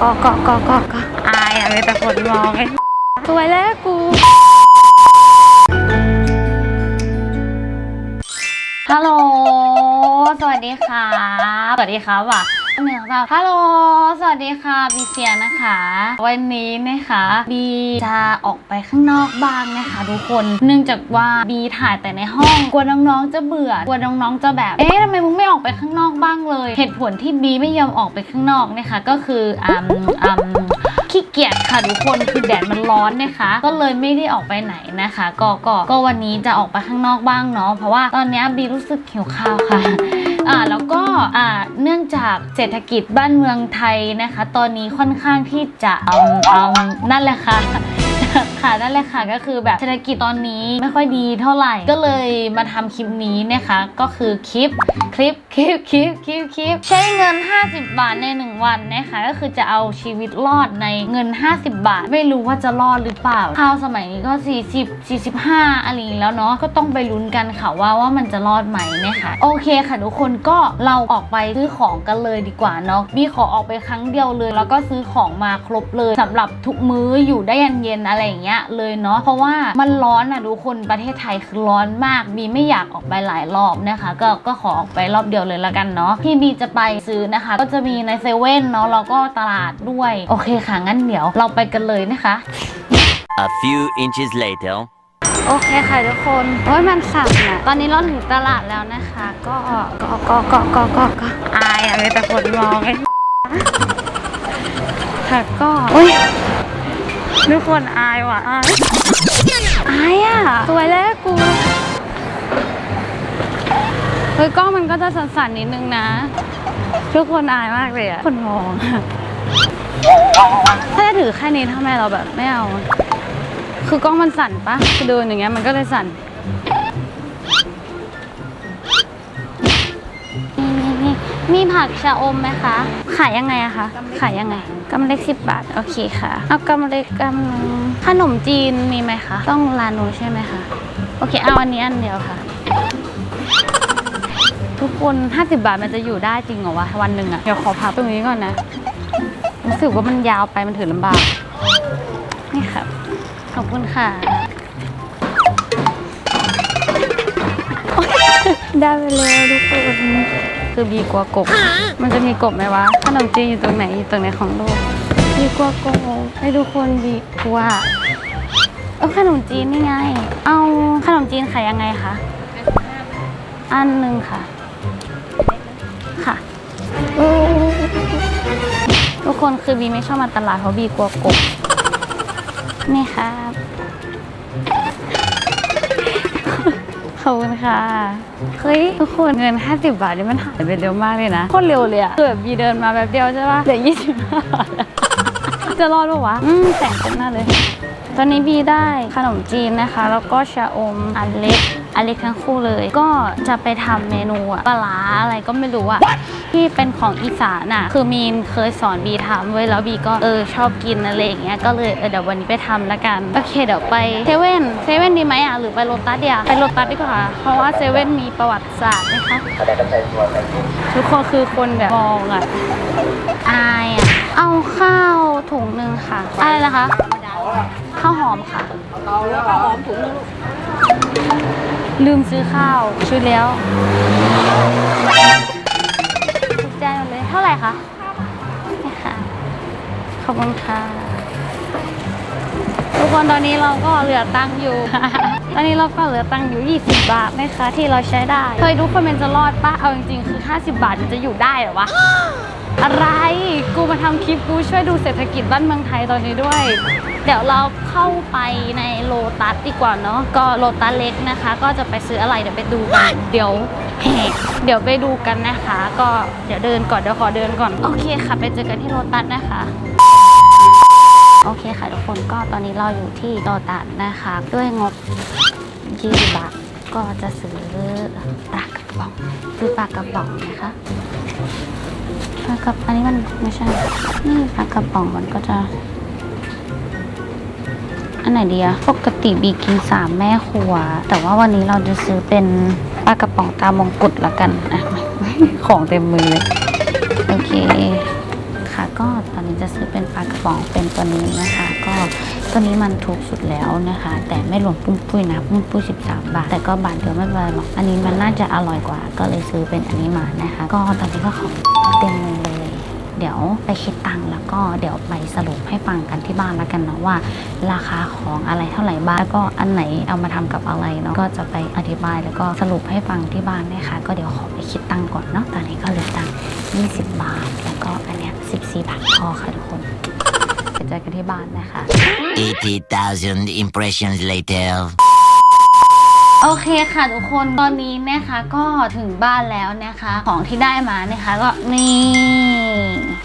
ก็ก็ก็ก็ก็อายอะมีแต่คนมองไอ้สวยแล้วกู ฮัลโหล สวัสดีค่ะสวัสดีครับว่ะ หนึ่งสองฮัลโหล สวัสดีค่ะบีเซียนะคะ วันนี้นะคะบีจะออกไปข้างนอกบ้างนะคะ ทุกคน เนื่องจากว่าบีถ่ายแต่ในห้อง กลัวน้องๆจะเบื่อ กลัวน้องๆจะแบบ เอ๊ะทำไมมึงไม่ออกไปข้างนอกบ้างเลย เหตุผลที่บีไม่ยอมออกไปข้างนอกนะคะ ก็คืออืมอืมขี้เกียจค่ะทุกคนคือแดดมันร้อนนะคะ ก็เลยไม่ได้ออกไปไหนนะคะ ก็ก็ก็วันนี้จะออกไปข้างนอกบ้างเนาะเพราะว่าตอนนี้บีรู้สึกหิวข้าวค่ะ อ่าแล้วก็อ่าเนื่องจากเศรษฐกิจบ้านเมืองไทยนะคะ ตอนนี้ค่อนข้างที่จะอืมอืมนั่นแหละค่ะ ค่ะนั่นแหละค่ะก็คือแบบเศรษฐกิจตอนนี้ไม่ค่อยดีเท่าไหร่ ก็เลยมาทำคลิปนี้นะคะ ก็คือคลิปคลิปคลิปคลิปคลิปคลิปใช้เงิน 50 บาทใน 1 วันนะคะก็คือจะเอาชีวิตรอดในเงิน 50 บาท ไม่รู้ว่าจะรอดหรือเปล่าข้าวสมัยนี้ก็ 40 45อะไรอย่างนี้แล้วเนาะก็ต้องไปลุ้นกันค่ะว่าว่ามันจะรอดไหมนะคะโอเคค่ะทุกคนก็เราออกไปซื้อของกันเลยดีกว่าเนาะบี้ขอออกไปครั้งเดียวเลย แล้วก็ซื้อของมาครบเลยสำหรับทุกมื้ออยู่ได้ยันเย็นๆอะไรอย่างเงี้ยเลยเนาะเพราะว่ามันร้อนอะทุกคนประเทศไทยคือร้อนมากบีไม่อยากออกไปหลายรอบนะคะ ก็ก็ขอออกไปรอบเดียวเลยละกันเนาะที่บีจะไปซื้อนะคะ ก็จะมีในเซเว่นเนาะแล้วก็ตลาดด้วยโอเคค่ะงั้นเดี๋ยวเราไปกันเลยนะคะ A few inches later. โอเคค่ะทุกคนโอ้ยมันสั่นอะตอนนี้เราถึงตลาดแล้วนะคะ ก็ก็ก็ก็ก็ก็ก็อายอะมีแต่คนมองไอ้ค่ะก็อุ้ย ทุกคนอายว่ะอายอายอะสวยแล้วกูเฮ้ยกล้องมันก็จะสั่นๆนิดนึงนะ ทุกคนอายมากเลยอะคนมองถ้าจะถือแค่นี้ทำไมเราแบบไม่เอา คือกล้องมันสั่นปะคือเดินอย่างเงี้ยมันก็เลยสั่น มีผักชะอมไหมคะ ขายยังไงอะคะ ขายยังไงกำเล็กสิบบาท โอเคค่ะ เอากำเล็กกำนึงขนมจีนมีไหมคะ ต้องร้านนู้นใช่ไหมคะ โอเค เอาอันนี้อันเดียวค่ะ ทุกคน 50 บาทมันจะอยู่ได้จริงเหรอวะ วันหนึ่งอะเดี๋ยวขอพับตรงนี้ก่อนนะ รู้สึกว่ามันยาวไปมันถือลำบาก นี่ค่ะ ขอบคุณค่ะ ได้ไปแล้วทุกคน คือบีกลัวกบ มันจะมีกบไหมวะขนมจีนอยู่ตรงไหนอยู่ตรงไหนของโลกบีกลัวกบให้ทุกคนบีกลัวเออขนมจีนนี่ไง เอาขนมจีนขายยังไงคะ อันหนึ่งค่ะ ค่ะเออทุกคนคือบีไม่ชอบมาตลาดเพราะบีกลัวกบนี่ครั อบคุณค่ะ เฮ้ยทุกคนเงิน 50 บาทนี่มันหายไปเร็วมากเลยนะโคตรเร็วเลยอะคือแบบบีเดินมาแบบเดียวใช่ปะเหลือ25บาทจะรอดปะวะ อืมแต่งเต็มหน้าเลย ตอนนี้บีได้ขนมจีนนะคะ แล้วก็ชาอมอันเล็ก อันเล็กทั้งคู่เลย ก็จะไปทำเมนูอะปลาร้าอะไรก็ไม่รู้อะที่เป็นของอีสานอะคือมีนเคยสอนบีทำไว้แล้วบีก็เออชอบกินอะไรอย่างเงี้ยก็เลยเออเดี๋ยววันนี้ไปทำละกันโอเคเดี๋ยวไปเซเว่นเซเว่นดีไหมอะหรือไปโลตัสเดียวไปโลตัสดีกว่าเพราะว่าเซเว่นมีประวัติศาสตร์นะคะทุกคนคือคนแบบมองอะอายอะเอาข้าวถุงหนึ่งค่ะอะไรนะคะข้าวหอมค่ะข้าวหอมถุงนึง ลืมซื้อข้าวชุดแล้วถูกใจหมดเลยเท่าไหร่คะนี่ค่ะขอบคุณค่ะทุกคนตอนนี้เราก็เหลือตังค์อยู่ ตอนนี้เราก็เหลือตังค์อยู่ 20 บาทนะคะที่เราใช้ได้ เคยทุกคนมันจะรอดปะเอาจริงๆคือ 50 บาทมันจะอยู่ได้หรอวะ อะไร กูมาทำคลิปกูช่วยดูเศรษฐกิจบ้านเมืองไทยตอนนี้ด้วย เดี๋ยวเราเข้าไปในโลตัสดีกว่าเนาะ ก็โลตัสเล็กนะคะ ก็จะไปซื้ออะไรเดี๋ยวไปดูกัน เดี๋ยวแหกเดี๋ยวไปดูกันนะคะ ก็เดี๋ยวเดินก่อน เดี๋ยวขอเดินก่อน โอเคค่ะ ไปเจอกันที่โลตัสนะคะโอเคค่ะทุกคนก็ตอนนี้เราอยู่ที่โลตัสนะคะ ด้วยงบ20บาทก็จะซื้อปลากระป๋องซื้อปลากระป๋องนะคะ ปลากระอันนี้มันไม่ใช่ นี่ปลากระป๋องมันก็จะ อันไหนดีอะปกติบีกินสามแม่ครัว แต่ว่าวันนี้เราจะซื้อเป็นปลากระป๋องตามงกุฎละกันอะของเต็มมือเลย โอเค ค่ะก็ตอนนี้จะซื้อเป็นปลากระป๋องเป็นตัวนี้นะคะ ก็ตัวนี้มันถูกสุดแล้วนะคะ แต่ไม่รวมปุ้มปุ้ยนะปุ้มปุ้ย13 บาท แต่ก็บาทเดียวไม่เป็นไรหรอกอันนี้มันน่าจะอร่อยกว่า ก็เลยซื้อเป็นอันนี้มานะคะ ก็ตอนนี้ก็ขอ เต็มเลยเดี๋ยวไปคิดตังค์แล้วก็เดี๋ยวไปสรุปให้ฟังกันที่บ้านแล้วกันเนาะว่า ราคาของอะไรเท่าไหร่บ้างแล้วก็อันไหนเอามาทำกับอะไรเนาะก็จะไปอธิบายแล้วก็สรุปให้ฟังที่บ้านนะคะก็เดี๋ยวขอไปคิดตังค์ก่อนเนาะตอนนี้ก็เหลือตังค์20 บาท แล้วก็อันเนี้ย14บาทพอค่ะทุกคนเดี๋ยวเจอกันที่บ้านนะคะ80,000 impressions later. โอเคค่ะทุกคนตอนนี้นะคะก็ถึงบ้านแล้วนะคะ ของที่ได้มานะคะก็นี่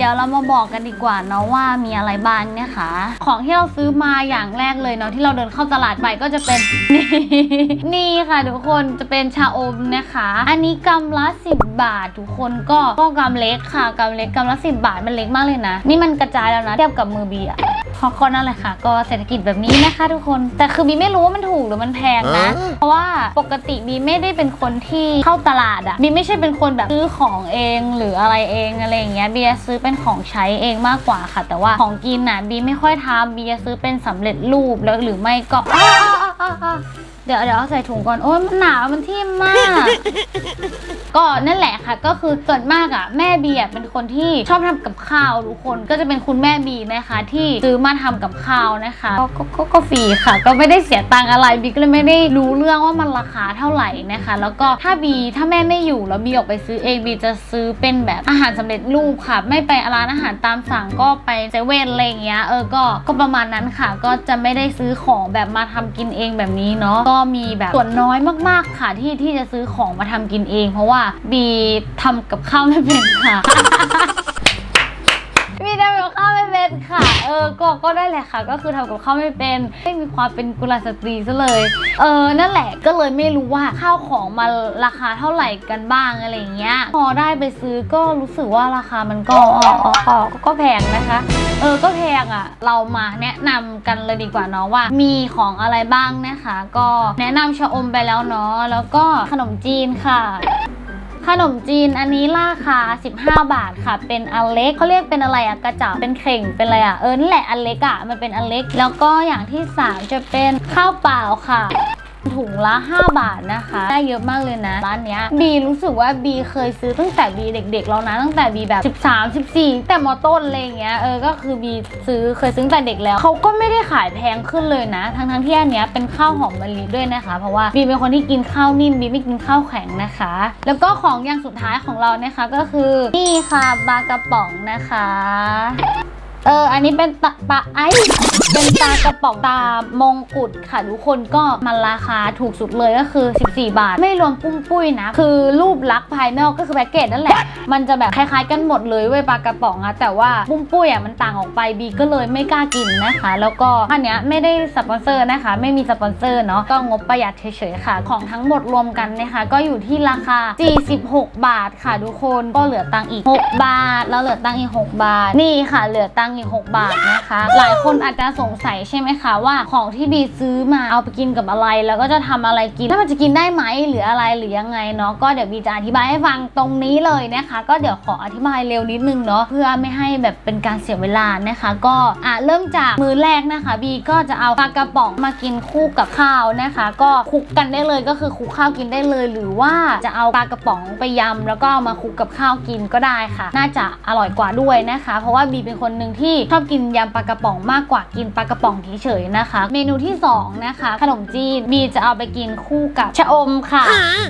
เดี๋ยวเรามาบอกกันดีกว่าเนาะว่ามีอะไรบ้างนะคะ ของที่เราซื้อมาอย่างแรกเลยเนาะที่เราเดินเข้าตลาดไปก็จะเป็นนี่นี่ค่ะทุกคนจะเป็นชาอมนะคะ อันนี้กำละ10 บาท ทุกคนก็ก็กำเล็กค่ะกำเล็กกำละ10 บาทมันเล็กมากเลยนะ นี่มันกระจายแล้วนะเทียบกับมือบีอะเพราะก็นั่นแหละค่ะ ก็เศรษฐกิจแบบนี้นะคะ ทุกคนแต่คือบีไม่รู้ว่ามันถูกหรือมันแพงนะ เพราะว่าปกติบีไม่ได้เป็นคนที่เข้าตลาดอะบีไม่ใช่เป็นคนแบบซื้อของเองหรืออะไรเองอะไรอย่างเงี้ยบีจะซื้อเป็นของใช้เองมากกว่าค่ะ แต่ว่าของกินน่ะบีไม่ค่อยทำบีจะซื้อเป็นสำเร็จรูปแล้วหรือไม่ก็เดี๋ยวเดี๋ยวเอาใส่ถุงก่อนโอ้ยมันหนาวมันทิ่มมาก ก็นั่นแหละค่ะ ก็คือส่วนมากอะแม่บีอะเป็นคนที่ชอบทำกับข้าวทุกคนก็จะเป็นคุณแม่บีนะคะ ที่ซื้อมาทำกับข้าวนะคะก็ก็ก็ฟรีค่ะ ก็ไม่ได้เสียตังค์อะไรบีก็เลยไม่ได้รู้เรื่องว่ามันราคาเท่าไหร่นะคะ แล้วก็ถ้าบีถ้าแม่ไม่อยู่แล้วบีออกไปซื้อเองบีจะซื้อเป็นแบบอาหารสำเร็จรูปค่ะ ไม่ไปร้านอาหารตามสั่งก็ไปเซเว่นอะไรอย่างเงี้ยเออก็ก็ประมาณนั้นค่ะ ก็จะไม่ได้ซื้อของแบบมาทำกินเองแบบนี้เนาะก็มีแบบส่วนน้อยมากๆค่ะที่ที่จะซื้อของมาทำกินเอง เพราะว่าบีทำกับข้าวไม่เป็นค่ะบีทำกับข้าวไม่เป็นค่ะ เออ ก็ ก็ได้แหละค่ะ ก็คือทำกับข้าวไม่เป็น ไม่มีความเป็นกุลสตรีซะเลย เออ นั่นแหละ ก็เลยไม่รู้ว่าข้าวของมาราคาเท่าไหร่กันบ้างอะไรเงี้ย พอได้ไปซื้อก็รู้สึกว่าราคามันก็อ๋ออ๋อก็แพงนะคะ เออ ก็แพงอะ เรามาแนะนำกันเลยดีกว่าเนาะว่า มีของอะไรบ้างนะคะ ก็แนะนำชะอมไปแล้วเนาะ แล้วก็ขนมจีนค่ะ ขนมจีนอันนี้ราคา 15 บาทค่ะ เป็นอันเล็กเขาเรียกเป็นอะไรอะกระจับเป็นเข่งเป็นอะไรอะเออนี่แหละอันเล็กอะมันเป็นอันเล็ก แล้วก็อย่างที่สามจะเป็นข้าวเปล่าค่ะ ถุงละ 5 บาทนะคะ ได้เยอะมากเลยนะ ร้านเนี้ยบีรู้สึกว่าบีเคยซื้อตั้งแต่บีเด็ก ๆ แล้วนะ ตั้งแต่บีแบบ 13 14 แต่มอต้นอะไรเงี้ยเออก็คือบีซื้อเคยซื้อตั้งแต่เด็กแล้ว เขาก็ไม่ได้ขายแพงขึ้นเลยนะ ทั้งๆที่อันเนี้ยเป็นข้าวหอมมะลิด้วยนะคะ เพราะว่าบีเป็นคนที่กินข้าวนิ่มบีไม่กินข้าวแข็งนะคะ แล้วก็ของอย่างสุดท้ายของเรานะคะก็คือนี่ค่ะปลากระป๋องนะคะ เออ อันนี้เป็นตะปลาไอเป็นปลากระป๋องตามงกุฎค่ะทุกคนก็มันราคาถูกสุดเลยก็คือ 14 บาท ไม่รวมปุ้มปุ้ยนะ คือรูปลักษณ์ภายนอกก็คือแพ็กเกจนั่นแหละ มันจะแบบคล้ายๆกันหมดเลยเว้ยปลากระป๋องอะแต่ว่าปุ้มปุ้ยอะมันต่างออกไปบีก็เลยไม่กล้ากินนะคะ แล้วก็อันเนี้ยไม่ได้สปอนเซอร์นะคะ ไม่มีสปอนเซอร์เนาะก็งบประหยัดเฉยๆค่ะ ของทั้งหมดรวมกันนะคะก็อยู่ที่ราคา 46 บาทค่ะทุกคนก็เหลือตังค์อีก 6 บาท แล้วเหลือตังค์อีก 6 บาทนี่ค่ะเหลือตังค์อีก 6 บาทนะคะ หลายคนอาจจะสงสัยใช่ไหมคะว่าของที่บีซื้อมาเอาไปกินกับอะไร แล้วก็จะทำอะไรกินแล้วมันจะกินได้ไหมหรืออะไรหรือยังไงเนาะก็เดี๋ยวบีจะอธิบายให้ฟังตรงนี้เลยนะคะ ก็เดี๋ยวขออธิบายเร็วนิดนึงเนาะเพื่อไม่ให้แบบเป็นการเสียเวลานะคะ ก็อะเริ่มจากมือแรกนะคะบีก็จะเอาปลากระป๋องมากินคู่กับข้าวนะคะ ก็คลุกกันได้เลยก็คือคลุกข้าวกินได้เลย หรือว่าจะเอาปลากระป๋องไปยำแล้วก็มาคลุกกับข้าวกินก็ได้ค่ะ น่าจะอร่อยกว่าด้วยนะคะ เพราะว่าบีเป็นคนหนึ่งที่ชอบกินยำปลากระป๋องมากกว่ากินปลากระป๋องเฉยๆนะคะ เมนูที่สองนะคะ ขนมจีนบีจะเอาไปกินคู่กับชะอมค่ะ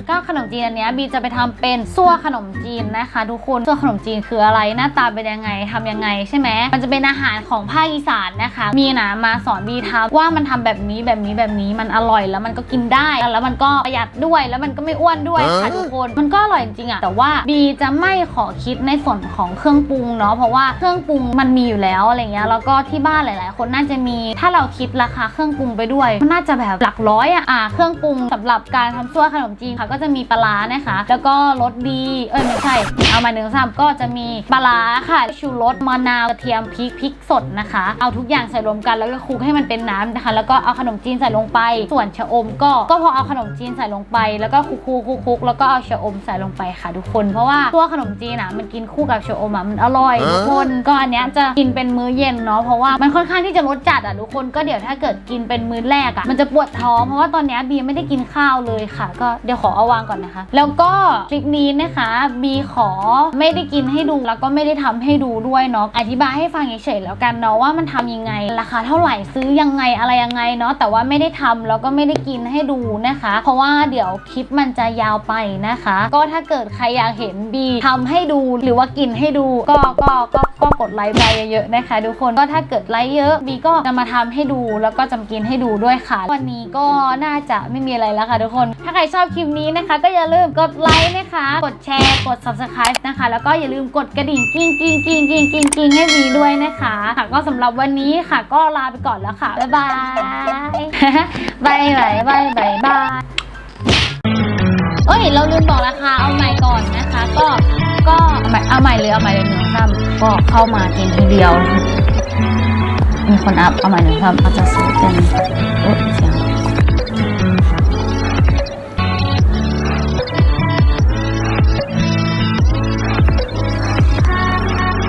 ก็ขนมจีนอันเนี้ยบีจะไปทำเป็นซั่วขนมจีนนะคะ ทุกคนซั่วขนมจีนคืออะไรหน้าตาเป็นยังไงทำยังไงใช่ไหมมันจะเป็นอาหารของภาคอีสานนะคะ มีนะมาสอนบีทำว่ามันทำแบบนี้แบบนี้แบบนี้มันอร่อยแล้วมันก็กินได้แล้วมันก็ประหยัดด้วยแล้วมันก็ไม่อ้วนด้วยค่ะทุกคนมันก็อร่อยจริงๆอะแต่ว่าบีจะไม่ขอคิดในส่วนของเครื่องปรุงเนาะเพราะว่าเครื่องปรุงมันมีอยู่แล้วอะไรเงี้ยแล้วก็ที่บ้านหลาย ๆ คนน่าจะมีถ้าเราคิดราคาเครื่องปรุงไปด้วยมันน่าจะแบบหลักร้อยอะอะเครื่องปรุงสำหรับการทำซั่วขนมจีนค่ะ ก็จะมีปลาร้านะคะ แล้วก็รสดี เอ้ยไม่ใช่ เอามาหนึ่งสามก็จะมีปลาร้าค่ะชูรสมะนาวกระเทียมพริกพริกสดนะคะ เอาทุกอย่างใส่รวมกันแล้วก็คลุกให้มันเป็นน้ำนะคะ แล้วก็เอาขนมจีนใส่ลงไป ส่วนชะอมก็ก็พอเอาขนมจีนใส่ลงไป แล้วก็คลุกคลุกคลุกคลุกแล้วก็เอาชะอมใส่ลงไปค่ะทุกคน เพราะว่าตัวขนมจีนอะมันกินคู่กับชะอมอะมันอร่อยทุกคนก็อันเนี้ยจะกินเป็นมื้อเย็นเนาะเพราะว่ามันค่อนข้างที่จะรสจัดอะทุกคนก็เดี๋ยวถ้าเกิดกินเป็นมื้อแรกอะมันจะปวดท้องเพราะว่าตอนเนี้ยบีไม่ได้กินข้าวเลยค่ะ ก็เดี๋ยวขอเอาวางก่อนนะคะ แล้วก็คลิปนี้นะคะบีขอไม่ได้กินให้ดูแล้วก็ไม่ได้ทำให้ดูด้วยเนาะอธิบายให้ฟังเฉยๆแล้วกันเนาะว่ามันทำยังไงราคาเท่าไหร่ซื้อยังไงอะไรยังไงเนาะแต่ว่าไม่ได้ทำแล้วก็ไม่ได้กินให้ดูนะคะ เพราะว่าเดี๋ยวคลิปมันจะยาวไปนะคะ ก็ถ้าเกิดใครอยากเห็นบีทำให้ดูหรือว่ากินให้ดูก็ก็ก็ก็กดไลค์ไปเยอะๆนะคะทุกคนก็ถ้าเกิดไลค์เยอะบีก็จะมาทำให้ดูแล้วก็จะมากินให้ดูด้วยค่ะ วันนี้ก็น่าจะไม่มีอะไรแล้วค่ะทุกคน ถ้าใครชอบคลิปนี้นะคะ ก็อย่าลืมกดไลค์นะคะ กดแชร์กด subscribe นะคะ แล้วก็อย่าลืมกดกระดิ่งกิ้งกิ้งกิ้งกิ้งกิ้งกิ้งให้บีด้วยนะคะค่ะก็สำหรับวันนี้ค่ะก็ลาไปก่อนแล้วค่ะบ๊ายบายบายบายบายบายบายเอ้ยเราลืมบอกราคาเอาใหม่ก่อนนะคะ ก็ ก็เอาใหม่เอาใหม่เลยเอาใหม่เลยหนึ่งซ้ำก็เข้ามากินทีเดียว มีคนอัพเอาใหม่หนึ่งซ้ำเขาจะซื้อเป็นเอ้ย